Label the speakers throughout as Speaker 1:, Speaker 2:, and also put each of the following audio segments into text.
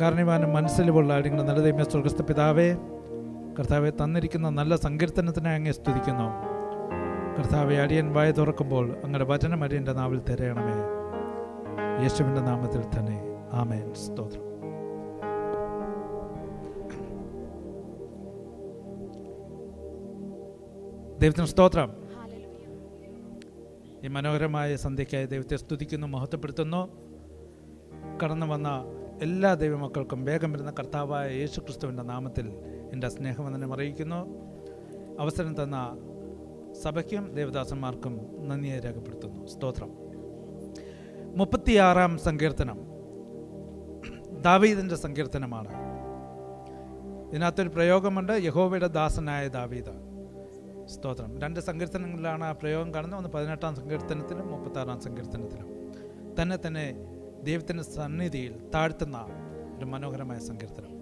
Speaker 1: കാരണവാനും മനസ്സിലുള്ള അടിങ്ങൾ നല്ല ദൈവമേ സ്വർഗസ്ഥ പിതാവേ കർത്താവെ തന്നിരിക്കുന്ന നല്ല സങ്കീർത്തനത്തിനെ അങ്ങേ സ്തുതിക്കുന്നു. കർത്താവെ അടിയൻ വായ തുറക്കുമ്പോൾ അങ്ങയുടെ വചനം അടിയന്റെ നാവിൽ തിരയണമേ. യേശുവിന്റെ നാമത്തിൽ തന്നെ. ആമേൻ. സ്തോത്രം. ദൈവത്തിന് സ്തോത്രം. ഈ മനോഹരമായ സന്ധ്യയ്ക്കായി ദൈവത്തെ സ്തുതിക്കുന്നു മഹത്വപ്പെടുത്തുന്നു. കടന്നു വന്ന എല്ലാ ദൈവമക്കൾക്കും വേഗം വരുന്ന കർത്താവായ യേശു ക്രിസ്തുവിന്റെ നാമത്തിൽ എന്റെ സ്നേഹവന്ദനം അറിയിക്കുന്നു. അവസരം തന്ന സഭയ്ക്കും ദേവദാസന്മാർക്കും നന്ദിയെ രേഖപ്പെടുത്തുന്നു. സ്തോത്രം. മുപ്പത്തിയാറാം സങ്കീർത്തനം. ദാവീദിന്റെ സങ്കീർത്തനമാണ്. ഇതിനകത്തൊരു പ്രയോഗമുണ്ട്. യഹോവയുടെ ദാസനായ ദാവീദ്. സ്തോത്രം. രണ്ട് സങ്കീർത്തനങ്ങളിലാണ് ആ പ്രയോഗം കാണുന്നത്. ഒന്ന് പതിനെട്ടാം സങ്കീർത്തനത്തിലും മുപ്പത്താറാം സങ്കീർത്തനത്തിലും. തന്നെ തന്നെ ദൈവത്തിന്റെ സന്നിധിയിൽ താഴ്ത്തുന്ന ഒരു മനോഹരമായ സങ്കീർത്തനം.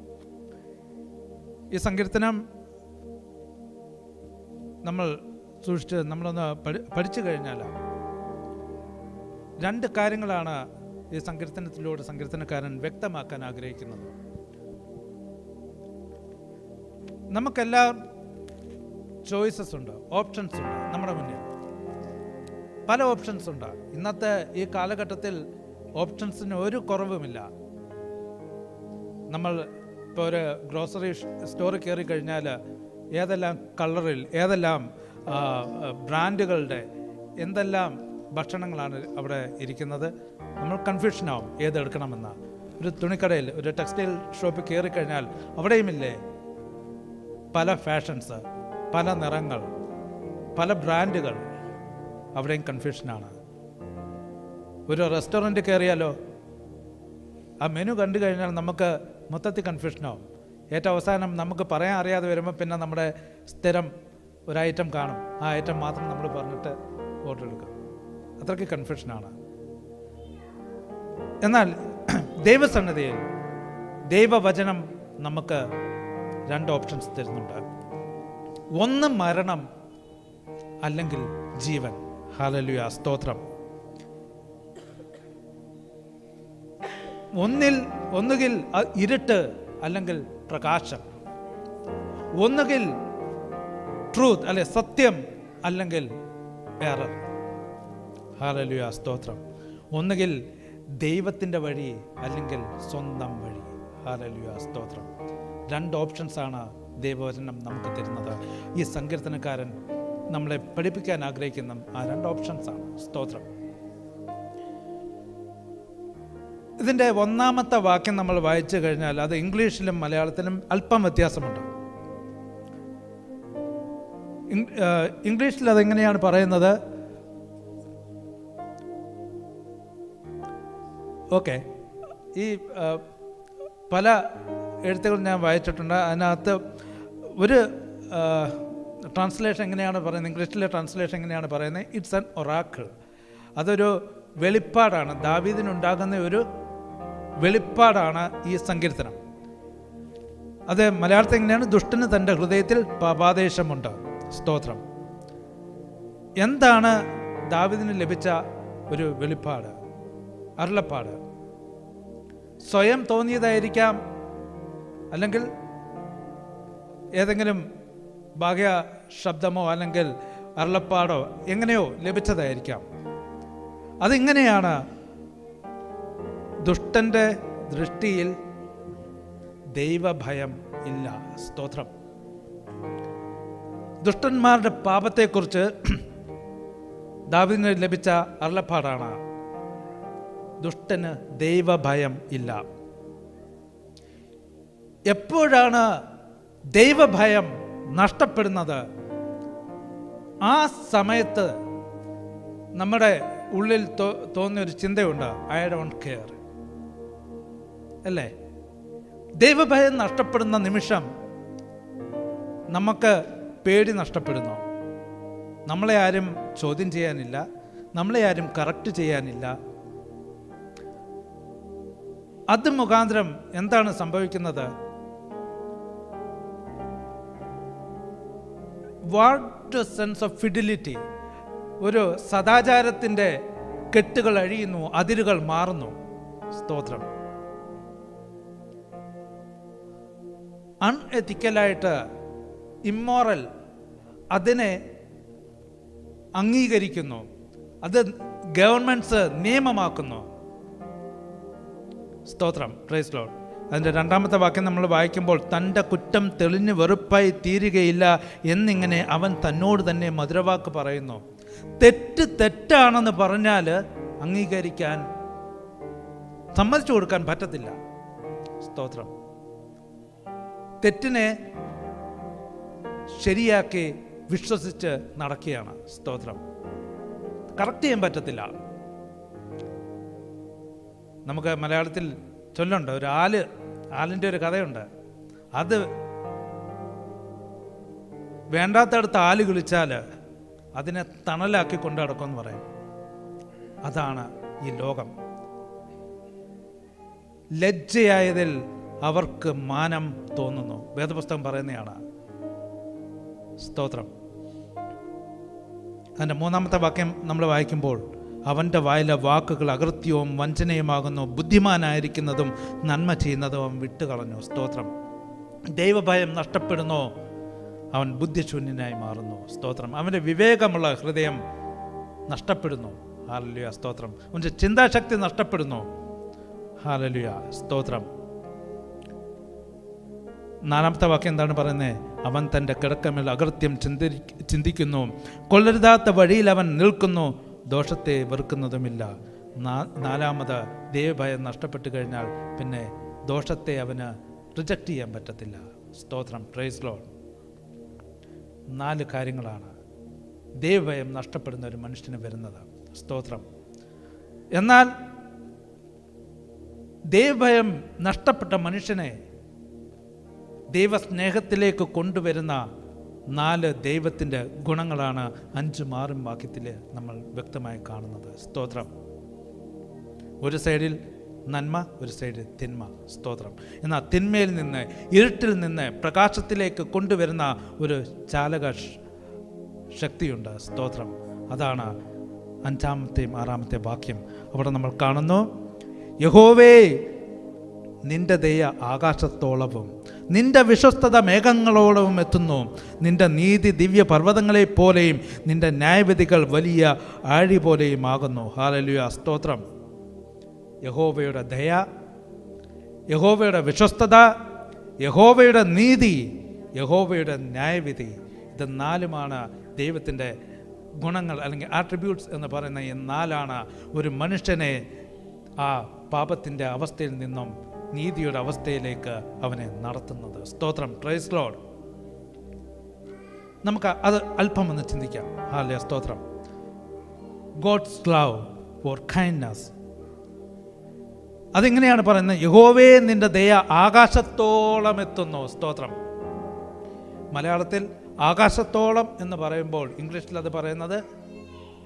Speaker 1: ഈ സങ്കീർത്തനം നമ്മൾ സൂക്ഷിച്ച് നമ്മളൊന്ന് പഠി പഠിച്ചു കഴിഞ്ഞാൽ രണ്ട് കാര്യങ്ങളാണ് ഈ സങ്കീർത്തനത്തിലൂടെ സങ്കീർത്തനക്കാരൻ വ്യക്തമാക്കാൻ ആഗ്രഹിക്കുന്നത്. നമുക്കെല്ലാം ചോയ്സസ് ഉണ്ട് ഓപ്ഷൻസ് ഉണ്ട് നമ്മുടെ മുന്നിൽ. പല ഓപ്ഷൻസ് ഉണ്ട്. ഇന്നത്തെ ഈ കാലഘട്ടത്തിൽ ഓപ്ഷൻസിന് ഒരു കുറവുമില്ല. നമ്മൾ ഇപ്പോൾ ഒരു ഗ്രോസറി സ്റ്റോറിൽ കയറി കഴിഞ്ഞാൽ ഏതെല്ലാം കളറിൽ ഏതെല്ലാം ബ്രാൻഡുകളുടെ എന്തെല്ലാം ഭക്ഷണങ്ങളാണ് അവിടെ ഇരിക്കുന്നത് നമ്മൾ കൺഫ്യൂഷനാവും ഏതെടുക്കണമെന്ന്. ഒരു തുണിക്കടയിൽ ഒരു ടെക്സ്റ്റൈൽ ഷോപ്പിൽ കയറി കഴിഞ്ഞാൽ അവിടെയുമില്ലേ? പല ഫാഷൻസ് പല നിറങ്ങൾ പല ബ്രാൻഡുകൾ അവിടെയും കൺഫ്യൂഷനാണ് ഒരു റെസ്റ്റോറന്റ് കയറിയാലോ? ആ മെനു കണ്ടു കഴിഞ്ഞാൽ നമുക്ക് മൊത്തത്തിൽ കൺഫ്യൂഷനാവും ഏറ്റവും അവസാനം നമുക്ക് പറയാൻ അറിയാതെ വരുമ്പോൾ പിന്നെ നമ്മുടെ സ്ഥിരം ഒരു ഐറ്റം കാണും. ആ ഐറ്റം മാത്രം നമ്മൾ പറഞ്ഞിട്ട് ഓർഡർ എടുക്കും. അത്രയ്ക്ക് കൺഫ്യൂഷനാണ് എന്നാൽ ദൈവസന്നദ്ധയിൽ ദൈവവചനം നമുക്ക് രണ്ട് ഓപ്ഷൻസ് തരുന്നുണ്ട്. ഒന്ന് മരണം അല്ലെങ്കിൽ ജീവൻ. ഹാലലുയ സ്തോത്രം. ഒന്നിൽ ഒന്നുകിൽ ഇരുട്ട് അല്ലെങ്കിൽ പ്രകാശം. ഒന്നുകിൽ ട്രൂത്ത് അല്ലെ സത്യം അല്ലെങ്കിൽ എറർ ഹാലലുയ സ്തോത്രം. ഒന്നുകിൽ ദൈവത്തിന്റെ വഴി അല്ലെങ്കിൽ സ്വന്തം വഴി. ഹാലലുയ സ്തോത്രം. രണ്ട് ഓപ്ഷൻസാണ് ദൈവവചനം നമുക്ക് തരുന്നത്. ഈ സങ്കീർത്തനക്കാരൻ നമ്മളെ പഠിപ്പിക്കാൻ ആഗ്രഹിക്കുന്ന ആ രണ്ട് ഓപ്ഷൻസാണ് സ്തോത്രം. ഇതിന്റെ ഒന്നാമത്തെ വാക്യം നമ്മൾ വായിച്ചു കഴിഞ്ഞാൽ അത് ഇംഗ്ലീഷിലും മലയാളത്തിലും അല്പം വ്യത്യാസമുണ്ട്. ഇംഗ്ലീഷിൽ അതെങ്ങനെയാണ് പറയുന്നത്? ഓക്കെ. ഈ പല എഴുത്തുകൾ ഞാൻ വായിച്ചിട്ടുണ്ട്. അതിനകത്ത് ഒരു ട്രാൻസ്ലേഷൻ എങ്ങനെയാണ് പറയുന്നത്? ഇംഗ്ലീഷിലെ ട്രാൻസ്ലേഷൻ എങ്ങനെയാണ് പറയുന്നത്? ഇറ്റ്സ് ആൻ ഒറാക്കിൾ അതൊരു വെളിപ്പാടാണ്. ദാവീദിനുണ്ടാകുന്ന ഒരു വെളിപ്പാടാണ് ഈ സങ്കീർത്തനം. അത് മലയാളത്തിൽ എങ്ങനെയാണ്? ദുഷ്ടന് തന്റെ ഹൃദയത്തിൽ പാപാദേശമുണ്ട്. സ്തോത്രം. എന്താണ് ദാവിദിന് ലഭിച്ച ഒരു വെളിപ്പാട് അരുളപ്പാട്? സ്വയം തോന്നിയതായിരിക്കാം അല്ലെങ്കിൽ ഏതെങ്കിലും ഭാഗ്യ ശബ്ദമോ അല്ലെങ്കിൽ അരുളപ്പാടോ എങ്ങനെയോ ലഭിച്ചതായിരിക്കാം. അതിങ്ങനെയാണ് ദുഷ്ടന്റെ ദൃഷ്ടിയിൽ ദൈവഭയം ഇല്ല. സ്തോത്രം. ദുഷ്ടന്മാരുടെ പാപത്തെക്കുറിച്ച് ദാവിദിന് ലഭിച്ച അരുളപ്പാടാണ്. ദുഷ്ടന് ദൈവഭയം ഇല്ല. എപ്പോഴാണ് ദൈവഭയം നഷ്ടപ്പെടുന്നത്? ആ സമയത്ത് നമ്മുടെ ഉള്ളിൽ തോന്നിയൊരു ചിന്തയുണ്ട്. ഐ ഡോണ്ട് കെയർ അല്ലേ? ദൈവഭയം നഷ്ടപ്പെടുന്ന നിമിഷം നമുക്ക് പേടി നഷ്ടപ്പെടുന്നു. നമ്മളെ ആരും ചോദ്യം ചെയ്യാനില്ല. നമ്മളെ ആരും കറക്റ്റ് ചെയ്യാനില്ല. അത് മുഖാന്തരം എന്താണ് സംഭവിക്കുന്നത്? വാട്ട് സെൻസ് ഓഫ് ഫിഡിലിറ്റി ഒരു സദാചാരത്തിന്റെ കെട്ടുകൾ അഴിയുന്നു അതിരുകൾ മാറുന്നു. സ്തോത്രം. അൺഎത്തിക്കലായിട്ട് ഇമ്മോറൽ അതിനെ അംഗീകരിക്കുന്നു. അത് ഗവൺമെന്റ്സ് നിയമമാക്കുന്നു. സ്തോത്രം. പ്രൈസ് ലോഡ് അതിന്റെ രണ്ടാമത്തെ വാക്യം നമ്മൾ വായിക്കുമ്പോൾ തന്റെ കുറ്റം തെളിഞ്ഞ് വെറുപ്പായി തീരുകയില്ല എന്നിങ്ങനെ അവൻ തന്നോട് തന്നെ മധുരവാക്ക് പറയുന്നു. തെറ്റ് തെറ്റാണെന്ന് പറഞ്ഞാൽ അംഗീകരിക്കാൻ സമ്മതിച്ചു കൊടുക്കാൻ പറ്റത്തില്ല. സ്തോത്രം. തെറ്റിനെ ശരിയാക്കി വിശ്വസിച്ച് നടക്കുകയാണ് സ്തോത്രം. കറക്റ്റ് ചെയ്യാൻ പറ്റത്തില്ല. നമുക്ക് മലയാളത്തിൽ ചൊല്ലുണ്ട് ഒരു ആൽ ആലിന്റെ ഒരു കഥയുണ്ട്. അത് വേണ്ടാത്തടുത്ത് ആൽ കിളിച്ചാൽ അതിനെ തണലാക്കി കൊണ്ടു നടക്കുമെന്ന് പറയും. അതാണ് ഈ ലോകം. ലജ്ജയായതിൽ അവർക്ക് മാനം തോന്നുന്നു. വേദപുസ്തകം പറയുന്നതാണ് സ്തോത്രം. അതിന്റെ മൂന്നാമത്തെ വാക്യം നമ്മൾ വായിക്കുമ്പോൾ അവന്റെ വായിലെ വാക്കുകൾ അകൃത്യവും വഞ്ചനയുമാകുന്നു ബുദ്ധിമാനായിരിക്കുന്നതും നന്മ ചെയ്യുന്നതും അവൻ വിട്ടുകളഞ്ഞു. സ്തോത്രം. ദൈവഭയം നഷ്ടപ്പെടുന്നു അവൻ ബുദ്ധിശൂന്യനായി മാറുന്നു. സ്തോത്രം. അവന്റെ വിവേകമുള്ള ഹൃദയം നഷ്ടപ്പെടുന്നു. ഹാലലുയ. സ്തോത്രം. അവന്റെ ചിന്താശക്തി നഷ്ടപ്പെടുന്നു. ഹാലലുയ. സ്തോത്രം. നാലാമത്തെ വാക്യം എന്താണ് പറയുന്നത് അവൻ തന്റെ കിടക്കമേൽ അകൃത്യം ചിന്തി ചിന്തിക്കുന്നു. കൊള്ളരുതാത്ത വഴിയിൽ അവൻ നിൽക്കുന്നു. ദോഷത്തെ വെറുക്കുന്നതുമില്ല. നാലാമത് ദൈവഭയം നഷ്ടപ്പെട്ടു കഴിഞ്ഞാൽ പിന്നെ ദോഷത്തെ അവന് റിജക്റ്റ് ചെയ്യാൻ പറ്റത്തില്ല. സ്തോത്രം. പ്രൈസ് ലോൺ നാല് കാര്യങ്ങളാണ്. ദേവഭയം നഷ്ടപ്പെടുന്ന ഒരു മനുഷ്യന് വരുന്നത്. സ്തോത്രം. എന്നാൽ ദേവഭയം നഷ്ടപ്പെട്ട മനുഷ്യനെ ദൈവസ്നേഹത്തിലേക്ക് കൊണ്ടുവരുന്ന നാല് ദൈവത്തിന്റെ ഗുണങ്ങളാണ് അഞ്ച് മാറും വാക്യത്തിൽ നമ്മൾ വ്യക്തമായി കാണുന്നത്. സ്തോത്രം. ഒരു സൈഡിൽ നന്മ ഒരു സൈഡിൽ തിന്മ. സ്തോത്രം. എന്നാൽ തിന്മയിൽ നിന്ന് ഇരുട്ടിൽ നിന്ന് പ്രകാശത്തിലേക്ക് കൊണ്ടുവരുന്ന ഒരു ചാലക ശക്തിയുണ്ട്. സ്തോത്രം. അതാണ് അഞ്ചാമത്തെയും ആറാമത്തെ വാക്യം. അവിടെ നമ്മൾ കാണുന്നു യഹോവേ നിന്റെ ദയ ആകാശത്തോളവും നിന്റെ വിശ്വസ്തത മേഘങ്ങളോളവും എത്തുന്നു. നിന്റെ നീതി ദിവ്യ പർവതങ്ങളെ പോലെയും നിന്റെ ന്യായവിധികൾ വലിയ ആഴി പോലെയും ആകുന്നു. ഹാലലുയ സ്തോത്രം. യഹോവയുടെ ദയ യഹോവയുടെ വിശ്വസ്തത യഹോവയുടെ നീതി യഹോവയുടെ ന്യായവിധി. ഇത് നാലുമാണ് ദൈവത്തിന്റെ ഗുണങ്ങൾ അല്ലെങ്കിൽ ആട്രിബ്യൂട്ട്സ് എന്ന് പറയുന്ന ഈ നാലാണ് ഒരു മനുഷ്യനെ ആ പാപത്തിന്റെ അവസ്ഥയിൽ നിന്നും നീതിയുടെ അവസ്ഥയിലേക്ക് അവനെ നടത്തുന്നത്. സ്തോത്രം. ട്രൈസ് ലോഡ് നമുക്ക് അത് അല്പം ഒന്ന് ചിന്തിക്കാം. ഹാലയ സ്തോത്രം. ഗോഡ്സ് ലവ് ഫോർ കൈൻഡ്നസ് അതെങ്ങനെയാണ് പറയുന്നത്? യഹോവേ നിന്റെ ദയ ആകാശത്തോളം എത്തുന്നു. സ്തോത്രം. മലയാളത്തിൽ ആകാശത്തോളം എന്ന് പറയുമ്പോൾ ഇംഗ്ലീഷിൽ അത് പറയുന്നത്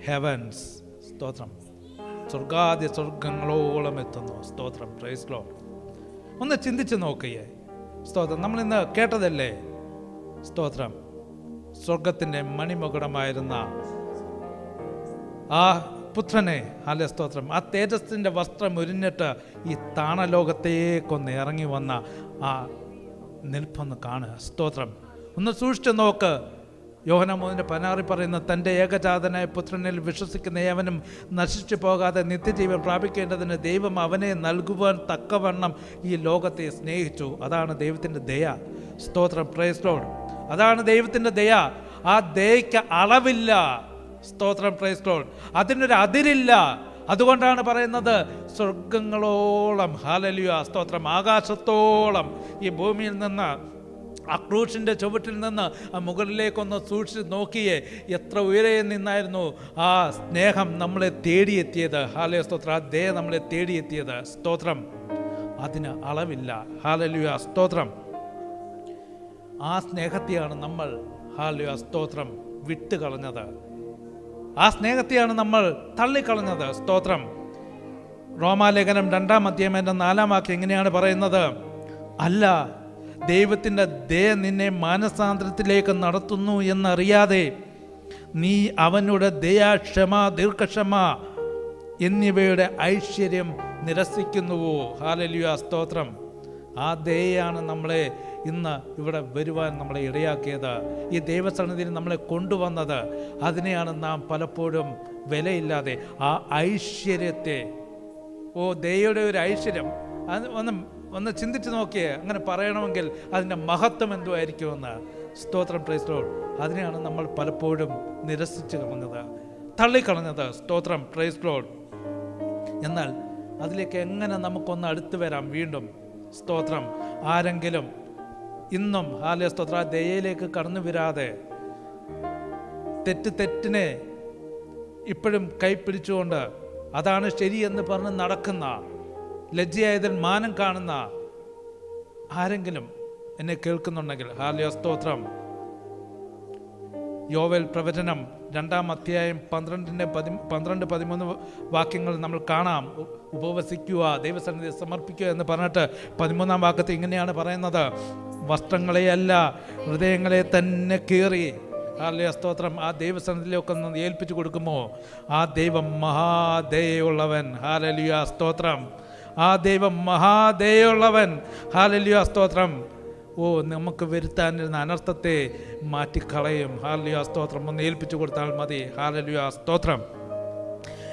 Speaker 1: ഹെവൻസ് സ്തോത്രം. സ്വർഗാദ്യ സ്വർഗങ്ങളോളം എത്തുന്നു. സ്തോത്രം. പ്രൈസ് ലോ ഒന്ന് ചിന്തിച്ച് നോക്കിയേ. സ്തോത്രം. നമ്മളിന്ന് കേട്ടതല്ലേ? സ്തോത്രം. സ്വർഗത്തിന്റെ മണിമകുടമായിരുന്ന ആ പുത്രനെ അല്ലെ സ്തോത്രം? ആ തേജസ്സിന്റെ വസ്ത്രം ഉരിഞ്ഞിട്ട് ഈ താണലോകത്തേക്കൊന്ന് ഇറങ്ങി വന്ന ആ നിൽപ്പൊന്ന് കാണുക. സ്തോത്രം. ഒന്ന് സൂക്ഷിച്ച് നോക്ക്. യോഹനമോദിന്റെ പനാറി പറയുന്ന തന്റെ ഏകജാതനായ പുത്രനിൽ വിശ്വസിക്കുന്ന ഏവനും നശിച്ചു പോകാതെ നിത്യജീവൻ പ്രാപിക്കേണ്ടതിന് ദൈവം അവനെ നൽകുവാൻ തക്കവണ്ണം ഈ ലോകത്തെ സ്നേഹിച്ചു. അതാണ് ദൈവത്തിന്റെ ദയ. സ്തോത്രം. പ്രേസ്ലോഡ് അതാണ് ദൈവത്തിന്റെ ദയ. ആ ദയയ്ക്ക് അളവില്ല. സ്തോത്രം. പ്രേസ്ലോഡ് അതിനൊരു അതിരില്ല. അതുകൊണ്ടാണ് പറയുന്നത് സ്വർഗങ്ങളോളം ഹാലലിയ സ്തോത്രം. ആകാശത്തോളം ഈ ഭൂമിയിൽ നിന്ന് ആ ക്രൂശിന്റെ ചുവട്ടിൽ നിന്ന് മുകളിലേക്കൊന്ന് സൂക്ഷിച്ച് നോക്കിയേ എത്ര ഉയരെ നിന്നായിരുന്നു ആ സ്നേഹം നമ്മളെ തേടിയെത്തിയത്. ഹാലയ സ്തോത്രം. ആ ദയ നമ്മളെ തേടിയെത്തിയത്. സ്തോത്രം. അതിന് അളവില്ല. ഹാലലുയ സ്തോത്രം. ആ സ്നേഹത്തെയാണ് നമ്മൾ ഹാലലുയ സ്തോത്രം വിട്ടുകളഞ്ഞത്. ആ സ്നേഹത്തെയാണ് നമ്മൾ തള്ളിക്കളഞ്ഞത്. സ്തോത്രം. റോമാലേഖനം രണ്ടാം അധ്യായം എന്റെ നാലാം വാക്യം എങ്ങനെയാണ് പറയുന്നത്. അല്ല ദൈവത്തിന്റെ ദയ നിന്നെ മാനസാന്തരത്തിലേക്ക് നടത്തുന്നു എന്നറിയാതെ നീ അവനുടെ ദയ ക്ഷമ ദീർഘക്ഷമ എന്നിവയുടെ ഐശ്വര്യം നിരസിക്കുന്നുവോ? ഹാലലിയ സ്തോത്രം. ആ ദയാണ് നമ്മളെ ഇന്ന് ഇവിടെ വരുവാൻ നമ്മളെ ഇടയാക്കിയത്. ഈ ദൈവസന്നിധിയിൽ നമ്മളെ കൊണ്ടുവന്നത് അതിനെയാണ് നാം പലപ്പോഴും വിലയില്ലാതെ ആ ഐശ്വര്യത്തെ. ഓ ദയയുടെ ഒരു ഐശ്വര്യം. അത് ഒന്ന് ഒന്ന് ചിന്തിച്ച് നോക്കിയേ. അങ്ങനെ പറയണമെങ്കിൽ അതിന്റെ മഹത്വം എന്തോ ആയിരിക്കുമെന്ന് സ്തോത്രം പ്രൈസ്ലോഡ് അതിനെയാണ് നമ്മൾ പലപ്പോഴും നിരസിച്ച് കളഞ്ഞത്. തള്ളിക്കളഞ്ഞത്. സ്തോത്രം പ്രൈസ്ലോഡ് എന്നാൽ അതിലേക്ക് എങ്ങനെ നമുക്കൊന്ന് അടുത്ത് വരാം വീണ്ടും? സ്തോത്രം. ആരെങ്കിലും ഇന്നും ഹാലയ സ്തോത്ര. ദയയിലേക്ക് കടന്നു വരാതെ തെറ്റ് തെറ്റിനെ ഇപ്പോഴും കൈപ്പിടിച്ചുകൊണ്ട് അതാണ് ശരിയെന്ന് പറഞ്ഞ് നടക്കുന്ന ലജ്ജയായതിൽ മാനം കാണുന്ന ആരെങ്കിലും എന്നെ കേൾക്കുന്നുണ്ടെങ്കിൽ ഹാലിയ സ്തോത്രം. യോവൽ പ്രവചനം രണ്ടാം അധ്യായം പന്ത്രണ്ടിന്റെ പതി പന്ത്രണ്ട് പതിമൂന്ന് വാക്യങ്ങൾ നമ്മൾ കാണാം. ഉപവസിക്കുക ദൈവസന്നിധി സമർപ്പിക്കുക എന്ന് പറഞ്ഞിട്ട് പതിമൂന്നാം വാക്യത്തിൽ ഇങ്ങനെയാണ് പറയുന്നത്. വസ്ത്രങ്ങളെയല്ല ഹൃദയങ്ങളെ തന്നെ കീറി. ഹാലയ സ്തോത്രം. ആ ദൈവസന്നിധിയിലൊക്കെ ഒന്ന് ഏൽപ്പിച്ചു കൊടുക്കുമോ? ആ ദൈവം മഹാദയുള്ളവൻ ഹാലലിയ സ്തോത്രം. ആ ദൈവം മഹാദയുള്ളവൻ ഹാലല്യോ സ്തോത്രം. ഓ നമുക്ക് വരുത്താനിരുന്ന അനർത്ഥത്തെ മാറ്റിക്കളയും. ഹാലല്യോ സ്തോത്രം. ഒന്ന് ഏൽപ്പിച്ചു കൊടുത്താൽ മതി. ഹാലല്യോ സ്തോത്രം.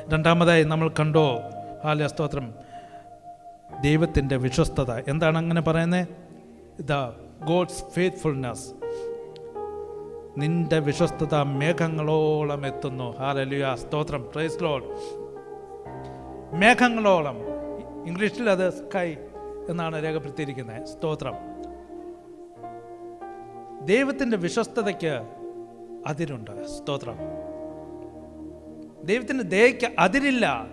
Speaker 1: രണ്ടാമതായി നമ്മൾ കണ്ടോ ഹാലയ സ്തോത്രം ദൈവത്തിന്റെ വിശ്വസ്തത. എന്താണ് അങ്ങനെ പറയുന്നത് ദ ഗോഡ്സ് ഫെയ്ത്ത്ഫുൾനെസ്. നിന്റെ വിശ്വസ്തത മേഘങ്ങളോളം എത്തുന്നു. ഹാലലിയ സ്തോത്രം. Praise lord. മേഘങ്ങളോളം. ഇംഗ്ലീഷിൽ അത് സ്കൈ എന്നാണ് രേഖപ്പെടുത്തിയിരിക്കുന്നത്. സ്തോത്രം. ദൈവത്തിന്റെ വിശ്വസ്തതയ്ക്ക് അതിരുണ്ട്. സ്തോത്രം. ദൈവത്തിന്റെ ദയയ്ക്ക് അതിരില്ല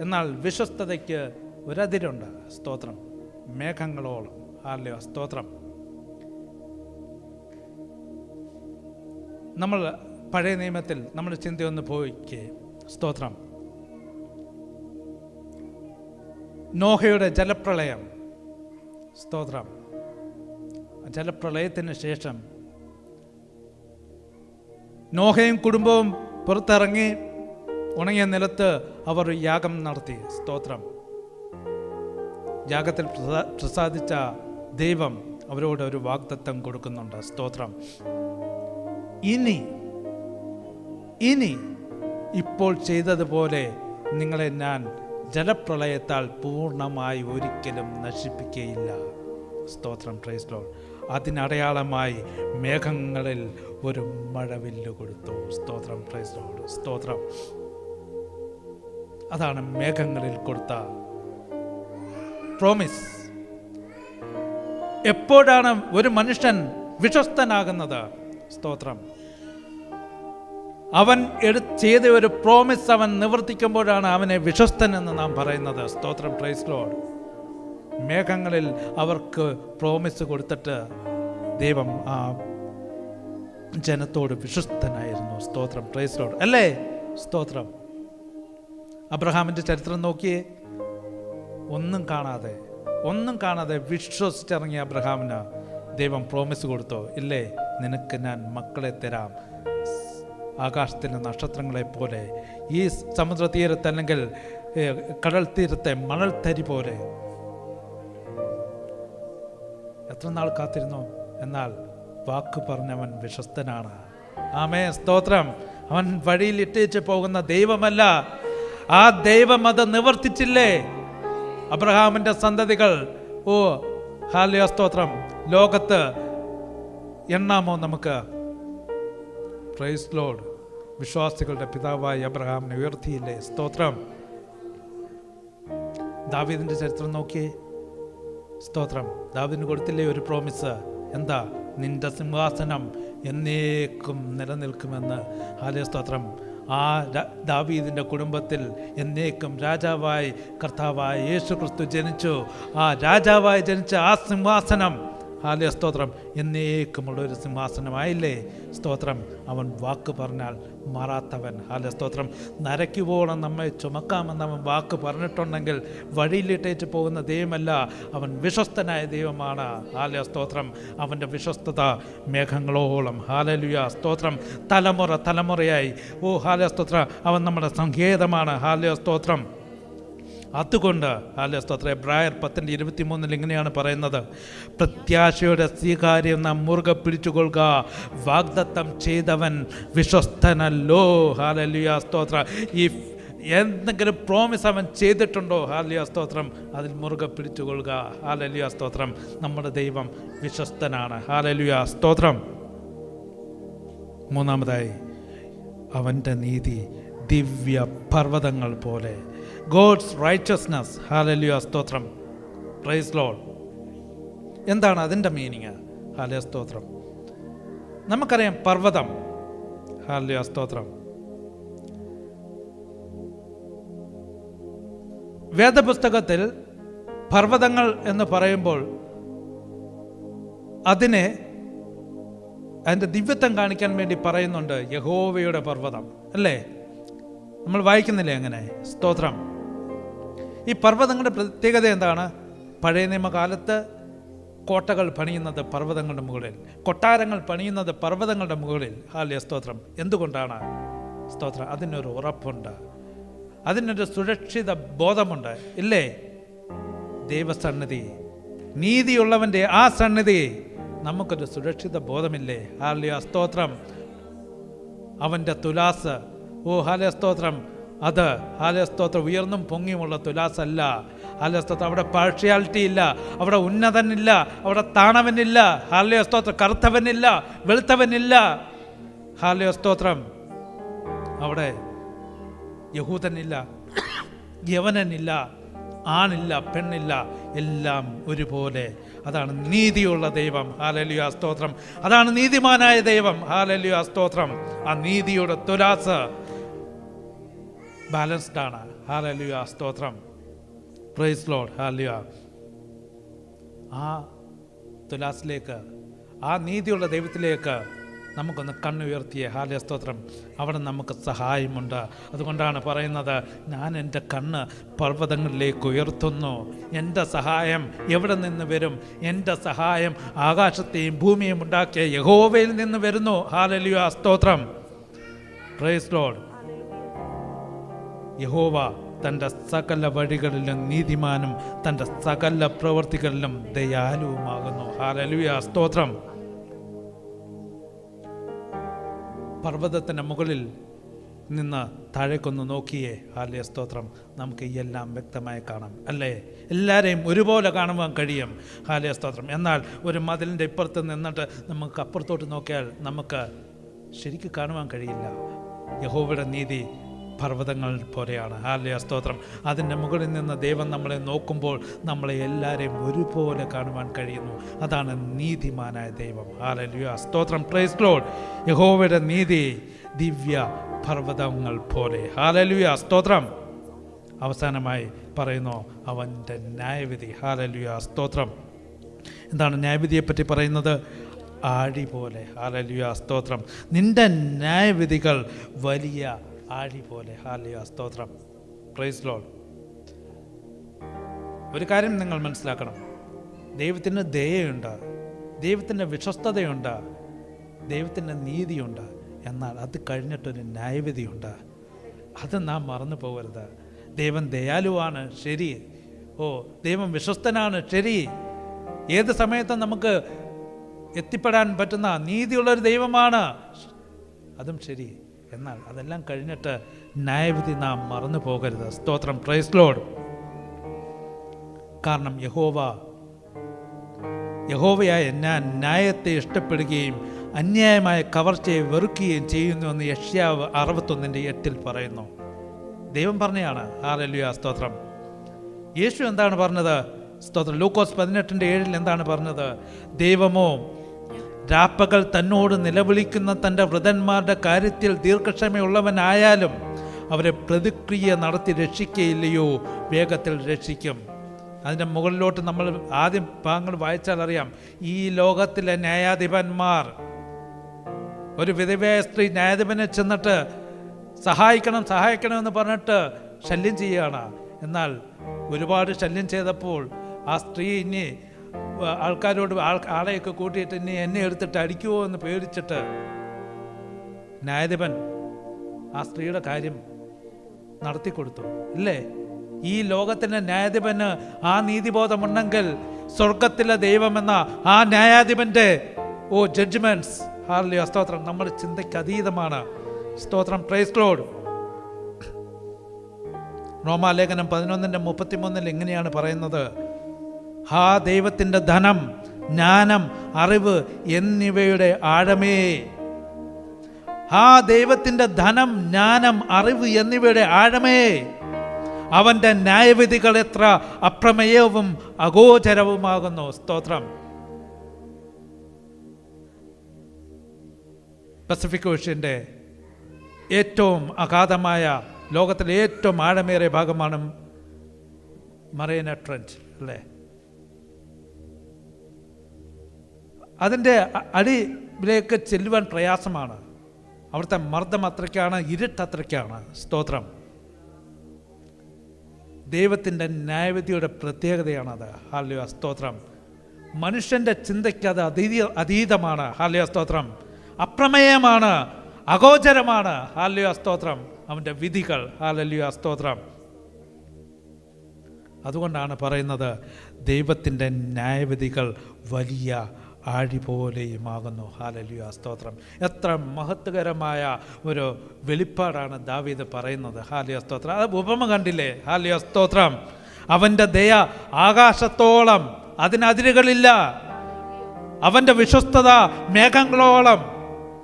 Speaker 1: എന്നാൽ വിശ്വസ്തതയ്ക്ക് ഒരതിരുണ്ട്. സ്തോത്രം. മേഘങ്ങളോളം. ആല്ലയോ സ്തോത്രം. നമ്മൾ പഴയ നിയമത്തിൽ നമ്മുടെ ചിന്തയൊന്ന് പോയിക്കേ. സ്തോത്രം. നോഹയുടെ ജലപ്രളയം. സ്തോത്രം. ജലപ്രളയത്തിന് ശേഷം നോഹയും കുടുംബവും പുറത്തിറങ്ങി ഉണങ്ങിയ നിലത്ത് അവർ യാഗം നടത്തി. സ്തോത്രം. യാഗത്തിൽ പ്രസാദിച്ച ദൈവം അവരോട് ഒരു വാഗ്ദത്തം കൊടുക്കുന്നുണ്ട്. സ്തോത്രം. ഇനി ഇനി ഇപ്പോൾ ചെയ്തതുപോലെ നിങ്ങളെ ഞാൻ ജലപ്രളയത്താൽ പൂർണമായി ഒരിക്കലും നശിപ്പിക്കുകയില്ല സ്തോത്രം പ്രൈസ് ലോഡ് അതിനടയാളമായി മേഘങ്ങളിൽ ഒരു മഴവില്ല് കൊടുത്തു. സ്തോത്രം പ്രൈസ് ലോഡ് സ്തോത്രം. അതാണ് മേഘങ്ങളിൽ കൊടുത്ത പ്രോമിസ് എപ്പോഴാണ് ഒരു മനുഷ്യൻ വിശ്വസ്തനാകുന്നത്? സ്തോത്രം. അവൻ എടു ചെയ്ത ഒരു പ്രോമിസ് അവൻ നിവർത്തിക്കുമ്പോഴാണ് അവനെ വിശ്വസ്തൻ എന്ന് നാം പറയുന്നത്. സ്തോത്രം പ്രൈസ് ലോഡ് മേഘങ്ങളിൽ അവർക്ക് പ്രോമിസ് കൊടുത്തിട്ട് ദൈവം ആ ജനത്തോട് വിശ്വസ്തനായിരുന്നു. സ്തോത്രം പ്രൈസ് ലോഡ് അല്ലേ? സ്തോത്രം. അബ്രഹാമിന്റെ ചരിത്രം നോക്കിയേ. ഒന്നും കാണാതെ ഒന്നും കാണാതെ വിശ്വസിച്ചിറങ്ങിയ അബ്രഹാമിന് ദൈവം പ്രോമിസ് കൊടുത്തോ. ഇല്ലേ? നിനക്ക് ഞാൻ മക്കളെ തരാം. ആകാശത്തിലെ നക്ഷത്രങ്ങളെ പോലെ ഈ സമുദ്ര തീരത്ത് അല്ലെങ്കിൽ കടൽ തീരത്തെ മണൽ തരി പോലെ. എത്ര നാൾ കാത്തിരുന്നു? എന്നാൽ വാക്ക് പറഞ്ഞവൻ വിശ്വസ്തനാണ്. ആമേ സ്തോത്രം. അവൻ വഴിയിൽ ഇട്ടേച്ച് പോകുന്ന ദൈവമല്ല. ആ ദൈവം അത് നിവർത്തിച്ചില്ലേ? അബ്രഹാമിന്റെ സന്തതികൾ. ഓ ഹാലിയ സ്തോത്രം. ലോകത്ത് എണ്ണാമോ നമുക്ക്? Praise lord. വിശ്വാസികളുടെ പിതാവായി അബ്രഹാമിനെ ഉയർത്തിയില്ലേ? സ്തോത്രം. ദാവീദിന്റെ ചരിത്രം നോക്കിയേ. സ്തോത്രം. ദാവീദിന് കൊടുത്തില്ലേ ഒരു പ്രോമിസ് എന്താ? നിന്റെ സിംഹാസനം എന്നേക്കും നിലനിൽക്കുമെന്ന്. ഹാലയ സ്തോത്രം. ആ ദാവീദിന്റെ കുടുംബത്തിൽ എന്നേക്കും രാജാവായി കർത്താവായി യേശു ക്രിസ്തു ജനിച്ചു. ആ രാജാവായി ജനിച്ച ആ സിംഹാസനം ഹാലയ സ്തോത്രം. എന്നേക്കുമുള്ള ഒരു സിംഹാസനമായില്ലേ? സ്തോത്രം. അവൻ വാക്ക് പറഞ്ഞാൽ മാറാത്തവൻ. ഹാലയ സ്തോത്രം. നരയ്ക്കുവോളം നമ്മെ ചുമക്കാമെന്ന് അവൻ വാക്ക് പറഞ്ഞിട്ടുണ്ടെങ്കിൽ വഴിയിലിട്ടേച്ച് പോകുന്ന ദൈവമല്ല അവൻ വിശ്വസ്തനായ ദൈവമാണ്. ഹാലയ സ്തോത്രം. അവന്റെ വിശ്വസ്തത മേഘങ്ങളോളം. ഹാലലുയ സ്തോത്രം. തലമുറ തലമുറയായി. ഓ ഹാലയ സ്തോത്ര. അവൻ നമ്മുടെ സങ്കേതമാണ്. ഹാലയ സ്തോത്രം. അതുകൊണ്ട് അല്ലെ സ്തോത്ര? എബ്രായർ പത്തിന്റെ ഇരുപത്തി മൂന്നിൽ ഇങ്ങനെയാണ് പറയുന്നത്. പ്രത്യാശയുടെ സ്വീകാര്യം നാം മുറുകെ പിടിച്ചുകൊള്ളുക. വാഗ്ദത്തം ചെയ്തവൻ വിശ്വസ്തനല്ലോ. ഹാലലിയ സ്തോത്ര. ഈ എന്തെങ്കിലും പ്രോമിസ് അവൻ ചെയ്തിട്ടുണ്ടോ? ഹാലിയ സ്തോത്രം. അതിൽ മുറുകെ പിടിച്ചുകൊള്ളുക. ഹാലലിയ സ്തോത്രം. നമ്മുടെ ദൈവം വിശ്വസ്തനാണ്. ഹാലലിയ സ്തോത്രം. മൂന്നാമതായി അവന്റെ നീതി ദിവ്യ പർവതങ്ങൾ പോലെ. ഗോഡ്സ് റൈറ്റസ്നസ് ഹാലലിയ സ്തോത്രം. പ്രൈസ് ലോൾ എന്താണ് അതിന്റെ മീനിങ് ഹാലയ സ്തോത്രം. നമുക്കറിയാം പർവതം. ഹാലയ സ്തോത്രം. വേദപുസ്തകത്തിൽ പർവതങ്ങൾ എന്ന് പറയുമ്പോൾ അതിനെ അതിന്റെ ദിവ്യത്വം കാണിക്കാൻ വേണ്ടി പറയുന്നുണ്ട് യഹോവയുടെ പർവതം. അല്ലേ? നമ്മൾ വായിക്കുന്നില്ലേ അങ്ങനെ? സ്തോത്രം. ഈ പർവതങ്ങളുടെ പ്രത്യേകത എന്താണ്? പഴയ നിയമകാലത്ത് കോട്ടകൾ പണിയുന്നത് പർവതങ്ങളുടെ മുകളിൽ കൊട്ടാരങ്ങൾ പണിയുന്നത് പർവതങ്ങളുടെ മുകളിൽ. ഹാലിയ സ്തോത്രം. എന്തുകൊണ്ടാണ്? സ്തോത്രം. അതിനൊരു ഉറപ്പുണ്ട്. അതിനൊരു സുരക്ഷിത ബോധമുണ്ട്. ഇല്ലേ? ദൈവസന്നിധി. നീതിയുള്ളവന്റെ ആ സന്നിധി. നമുക്കൊരു സുരക്ഷിത ബോധമില്ലേ? ഹാലിയ സ്തോത്രം. അവന്റെ തുലാസ്. ഓ ഹാലയ സ്തോത്രം. അത് ഹാലയ സ്തോത്രം. ഉയർന്നും പൊങ്ങിയുമുള്ള തുലാസല്ല. അല്ല ഹാലയ സ്തോത്രം. അവിടെ പാർഷ്യാലിറ്റി ഇല്ല അവിടെ ഉന്നതനില്ല. അവിടെ താണവനില്ല. ഹാലയ സ്തോത്രം. കറുത്തവനില്ല. വെളുത്തവനില്ല. ഹാലയ സ്തോത്രം. അവിടെ യഹൂദനില്ല. യവനനില്ല. ആണില്ല. പെണ്ണില്ല. എല്ലാം ഒരുപോലെ. അതാണ് നീതിയുള്ള ദൈവം. ഹാലലിയ സ്തോത്രം. അതാണ് നീതിമാനായ ദൈവം. ഹാലലിയ സ്തോത്രം. ആ നീതിയുടെ തുലാസ്. ബാലൻസ്ഡ് ആണ്. ഹാലലിയ സ്തോത്രം. പ്രൈസ് ലോഡ് ഹാലിയ ആ തുലാസിലേക്ക് ആ നീതിയുള്ള ദൈവത്തിലേക്ക് നമുക്കൊന്ന് കണ്ണുയർത്തിയ ഹാലിയ സ്തോത്രം. അവിടെ നമുക്ക് സഹായമുണ്ട്. അതുകൊണ്ടാണ് പറയുന്നത് ഞാൻ എന്റെ കണ്ണ് പർവതങ്ങളിലേക്ക് ഉയർത്തുന്നു. എന്റെ സഹായം എവിടെ നിന്ന് വരും? എന്റെ സഹായം ആകാശത്തെയും ഭൂമിയും ഉണ്ടാക്കിയ യഹോവയിൽ നിന്ന് വരുന്നു. ഹാലലിയ സ്തോത്രം. പ്രൈസ് ലോഡ് യഹോവ തന്റെ സകല വഴികളിലും നീതിമാനും തന്റെ സകല പ്രവൃത്തികളിലും ദയാലുവുമാകുന്നു. ഹാലലുയ സ്തോത്രം. പർവതത്തിന്റെ മുകളിൽ നിന്ന് താഴേക്കൊന്ന് നോക്കിയേ. ഹാലിയ സ്തോത്രം. നമുക്ക് എല്ലാം വ്യക്തമായി കാണാം. അല്ലേ? എല്ലാവരെയും ഒരുപോലെ കാണുവാൻ കഴിയും. ഹാലിയ സ്തോത്രം. എന്നാൽ ഒരു മതിലിന്റെ ഇപ്പുറത്ത് നിന്നിട്ട് നമുക്ക് അപ്പുറത്തോട്ട് നോക്കിയാൽ നമുക്ക് ശരിക്കും കാണുവാൻ കഴിയില്ല. യഹോവയുടെ നീതി പർവതങ്ങൾ പോലെയാണ്. ഹാലിയ സ്തോത്രം. അതിന്റെ മുകളിൽ നിന്ന് ദൈവം നമ്മളെ നോക്കുമ്പോൾ നമ്മളെ എല്ലാവരെയും ഒരുപോലെ കാണുവാൻ കഴിയുന്നു. അതാണ് നീതിമാനായ ദൈവം. ഹാലലുയ സ്തോത്രം. പ്രൈസ് ലോഡ് യഹോവയുടെ നീതി ദിവ്യ പർവതങ്ങൾ പോലെ. ഹാലലുയ സ്തോത്രം. അവസാനമായി പറയുന്നു അവന്റെ ന്യായവിധി. ഹാലലുയ സ്തോത്രം. എന്താണ് ന്യായവിധിയെപ്പറ്റി പറയുന്നത്? ആഴി പോലെ ഹാലലുയ സ്തോത്രം. നിന്റെ ന്യായവിധികൾ വലിയ ആഴി പോലെ ഹാലിയ സ്തോത്രം പ്രൈസ് ലോൾ ഒരു കാര്യം നിങ്ങൾ മനസ്സിലാക്കണം. ദൈവത്തിന് ദയയുണ്ട്. ദൈവത്തിന്റെ വിശ്വസ്തതയുണ്ട്. ദൈവത്തിന്റെ നീതിയുണ്ട്. എന്നാൽ അത് കഴിഞ്ഞിട്ടൊരു ന്യായവിധിയുണ്ട്. അത് നാം മറന്നു പോകരുത്. ദൈവം ദയാലുവാണ്. ശരി. ഓ ദൈവം വിശ്വസ്തനാണ്. ശരി. ഏത് സമയത്തും നമുക്ക് എത്തിപ്പെടാൻ പറ്റുന്ന നീതിയുള്ളൊരു ദൈവമാണ്. അതും ശരി. എന്നാൽ അതെല്ലാം കഴിഞ്ഞിട്ട് ന്യായവിധി നാം മറന്നു പോകരുത്. സ്തോത്രം. ക്രൈസ്ലോഡ് കാരണം യഹോവ യഹോവയായ ഞാൻ ന്യായത്തെ ഇഷ്ടപ്പെടുകയും അന്യായമായ കവർച്ചയെ വെറുക്കുകയും ചെയ്യുന്നുവെന്ന് യഷ്യാവ് അറുപത്തൊന്നിന്റെ എട്ടിൽ പറയുന്നു. ദൈവം പറഞ്ഞതാണ് ആരല്ലുയ സ്തോത്രം. യേശു എന്താണ് പറഞ്ഞത്? സ്തോത്രം. ലൂക്കോസ് പതിനെട്ടിന്റെ ഏഴിൽ എന്താണ് പറഞ്ഞത്? ദൈവമോ രാപ്പകൽ തന്നോട് നിലവിളിക്കുന്ന തന്റെ വൃതന്മാരുടെ കാര്യത്തിൽ ദീർഘക്ഷമയുള്ളവനായാലും അവരെ പ്രതിക്രിയ നടത്തി രക്ഷിക്കുകയില്ലയോ വേഗത്തിൽ രക്ഷിക്കും. അതിന്റെ മുകളിലോട്ട് നമ്മൾ ആദ്യം ഭാഗങ്ങൾ വായിച്ചാൽ അറിയാം. ഈ ലോകത്തിലെ ന്യായാധിപന്മാർ ഒരു വിധവയായ സ്ത്രീ ന്യായാധിപനെ ചെന്നിട്ട് സഹായിക്കണം സഹായിക്കണം എന്ന് പറഞ്ഞിട്ട് ശല്യം ചെയ്യുകയാണ്. എന്നാൽ ഒരുപാട് ശല്യം ചെയ്തപ്പോൾ ആ സ്ത്രീ ഇനി ആൾക്കാരോട് ആൾ ആളെയൊക്കെ കൂട്ടിയിട്ട് ഇനി എന്നെ എടുത്തിട്ട് അടിക്കുമോ എന്ന് പേടിച്ചിട്ട് ന്യായാധിപൻ ആ സ്ത്രീയുടെ കാര്യം നടത്തി കൊടുത്തു ഇല്ലേ? ഈ ലോകത്തിന്റെ ന്യായാധിപന് ആ നീതിബോധമുണ്ടെങ്കിൽ സ്വർഗത്തിലെ ദൈവമെന്ന ആ ന്യായാധിപന്റെ ഓ ജഡ്ജ്മെന്റ്സ് ഹാർലിയോ സ്തോത്രം. നമ്മുടെ ചിന്തയ്ക്ക് അതീതമാണ്. സ്തോത്രം. പ്രൈസ് ലോഡ് റോമാലേഖനം പതിനൊന്നിന്റെ മുപ്പത്തിമൂന്നിൽ എങ്ങനെയാണ് പറയുന്നത്. ഹാ ദൈവത്തിന്റെ ധനം ജ്ഞാനം അറിവ് എന്നിവയുടെ ആഴമേ. ആ ദൈവത്തിന്റെ ധനം ജ്ഞാനം അറിവ് എന്നിവയുടെ ആഴമേ. അവന്റെ ന്യായവിധികൾ എത്ര അപ്രമേയവും അഗോചരവുമാകുന്നു. സ്തോത്രം. പസഫിക് ഓഷ്യന്റെ ഏറ്റവും അഗാധമായ ലോകത്തിലെ ഏറ്റവും ആഴമേറിയ ഭാഗമാണ് മറൈന ട്രഞ്ച് അല്ലേ? അതിന്റെ അടിയിലേക്ക് ചെല്ലുവാൻ പ്രയാസമാണ്. അവിടുത്തെ മർദ്ദം അത്രയ്ക്കാണ് ഇരുട്ട് അത്രയ്ക്കാണ്. സ്തോത്രം. ദൈവത്തിന്റെ ന്യായവിധിയുടെ പ്രത്യേകതയാണത് ഹാല്യ സ്തോത്രം. മനുഷ്യന്റെ ചിന്തയ്ക്ക് അത് അതീത അതീതമാണ്. ഹാല്യ സ്തോത്രം. അപ്രമേയമാണ് അഗോചരമാണ്. ഹാല്യ സ്തോത്രം. അവന്റെ വിധികൾ. ഹാലല്യ സ്തോത്രം. അതുകൊണ്ടാണ് പറയുന്നത് ദൈവത്തിന്റെ ന്യായവിധികൾ വലിയ ആഴി പോലെയുമാകുന്നു ഹാലല്യ. സ്തോത്രം. എത്ര മഹത്വകരമായ ഒരു വെളിപ്പാടാണ് ദാവീദ് പറയുന്നത്. ഹാലിയ സ്തോത്രം. അത് ഉപമ കണ്ടില്ലേ? ഹാലിയ സ്തോത്രം. അവന്റെ ദയ ആകാശത്തോളം അതിനതിരുകളില്ല. അവന്റെ വിശ്വസ്തത മേഘങ്ങളോളം.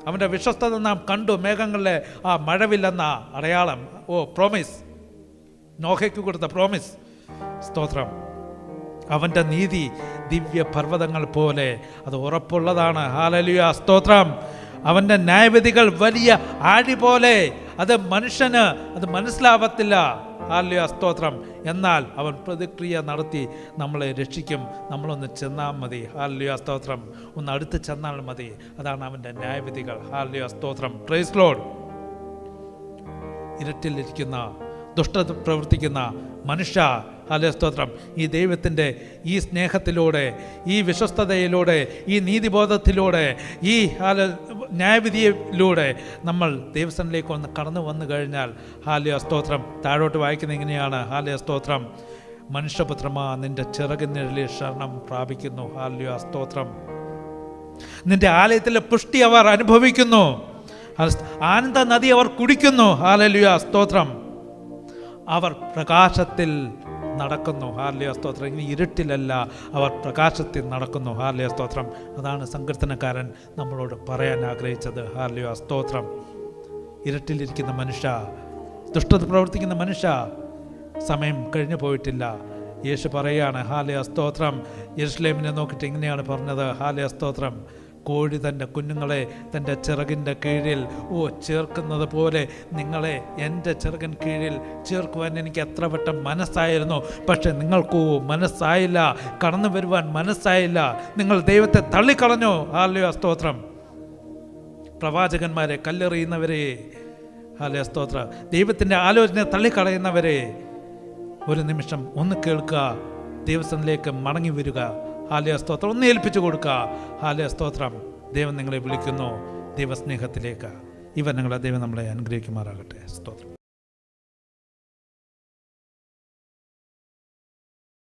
Speaker 1: അവന്റെ വിശ്വസ്തത നാം കണ്ടു. മേഘങ്ങളിലെ ആ മഴവില്ലെന്ന അടയാളം. ഓ പ്രോമിസ് നോഹയ്ക്ക് കൊടുത്ത പ്രോമിസ് സ്തോത്രം. അവന്റെ നീതി ദിവ്യ പർവതങ്ങൾ പോലെ. അത് ഉറപ്പുള്ളതാണ്. ഹാലലിയ സ്തോത്രം. അവന്റെ ന്യായവിധികൾ വലിയ ആഴി പോലെ. അത് മനുഷ്യന് അത് മനസ്സിലാവത്തില്ല. ഹാലിയ സ്തോത്രം. എന്നാൽ അവൻ പ്രതിക്രിയ നടത്തി നമ്മളെ രക്ഷിക്കും. നമ്മളൊന്ന് ചെന്നാൽ മതി. ഹാലിയ സ്തോത്രം. ഒന്ന് അടുത്ത് ചെന്നാൽ മതി. അതാണ് അവന്റെ ന്യായവിധികൾ. ഹാലിയ സ്തോത്രം. പ്രൈസ് ലോഡ് ഇരട്ടിലിരിക്കുന്ന ദുഷ്ടത പ്രവർത്തിക്കുന്ന മനുഷ്യ ഹാലേ സ്തോത്രം? ഈ ദൈവത്തിന്റെ ഈ സ്നേഹത്തിലൂടെ ഈ വിശ്വസ്തതയിലൂടെ ഈ നീതിബോധത്തിലൂടെ ഈ ഹാല ന്യായവിധിയിലൂടെ നമ്മൾ ദേവസ്വനിലേക്ക് ഒന്ന് കടന്നു വന്നു കഴിഞ്ഞാൽ ഹാലയ സ്തോത്രം താഴോട്ട് വായിക്കുന്ന ഇങ്ങനെയാണ് ഹാലയ സ്തോത്രം മനുഷ്യപുത്രമാ നിന്റെ ചിറകിനിഴലിൽ ശരണം പ്രാപിക്കുന്നു ഹാലയ സ്തോത്രം. നിന്റെ ആലയത്തിലെ പുഷ്ടി അവർ അനുഭവിക്കുന്നു ആനന്ദ നദി അവർ കുടിക്കുന്നു ഹാലലുയ സ്തോത്രം. അവർ പ്രകാശത്തിൽ നടക്കുന്നു. ഹാർലിയ സ്തോത്രം. ഇനി ഇരുട്ടിലല്ല അവർ പ്രകാശത്തിൽ നടക്കുന്നു. ഹാർലിയ സ്തോത്രം. അതാണ് സങ്കീർത്തനക്കാരൻ നമ്മളോട് പറയാൻ ആഗ്രഹിച്ചത്. ഹാർലിയ സ്തോത്രം. ഇരുട്ടിലിരിക്കുന്ന മനുഷ്യ ദുഷ്ടത പ്രവർത്തിക്കുന്ന മനുഷ്യ സമയം കഴിഞ്ഞു പോയിട്ടില്ല. യേശു പറയുകയാണ് ഹാലിയ സ്തോത്രം. യേശുലേമിനെ നോക്കിയിട്ട് ഇങ്ങനെയാണ് പറഞ്ഞത്. ഹാലിയ സ്തോത്രം. കോഴി തന്റെ കുഞ്ഞുങ്ങളെ തന്റെ ചിറകിന്റെ കീഴിൽ ഓ ചേർക്കുന്നത് പോലെ നിങ്ങളെ എന്റെ ചെറുകൻ കീഴിൽ ചേർക്കുവാൻ എനിക്ക് എത്ര വട്ടം മനസ്സായിരുന്നു. പക്ഷെ നിങ്ങൾക്കോ മനസ്സായില്ല കടന്നു വരുവാൻ മനസ്സായില്ല. നിങ്ങൾ ദൈവത്തെ തള്ളിക്കളഞ്ഞു. ആലയോ സ്തോത്രം. പ്രവാചകന്മാരെ കല്ലെറിയുന്നവരെ ഹാലയ സ്തോത്ര. ദൈവത്തിന്റെ ആലോചന തള്ളിക്കളയുന്നവരെ ഒരു നിമിഷം ഒന്ന് കേൾക്കുക. ദൈവസ്ഥനിലേക്ക് മടങ്ങി വരിക. ഹാലയ സ്തോത്രം. ഒന്ന് ഏൽപ്പിച്ചു കൊടുക്കുക ഹാലയ സ്തോത്രം. ദൈവം നിങ്ങളെ വിളിക്കുന്നു. ദൈവസ്നേഹത്തിലേക്ക്. ഇവ നിങ്ങളെ ദൈവം നമ്മളെ അനുഗ്രഹിക്കുമാറാകട്ടെ.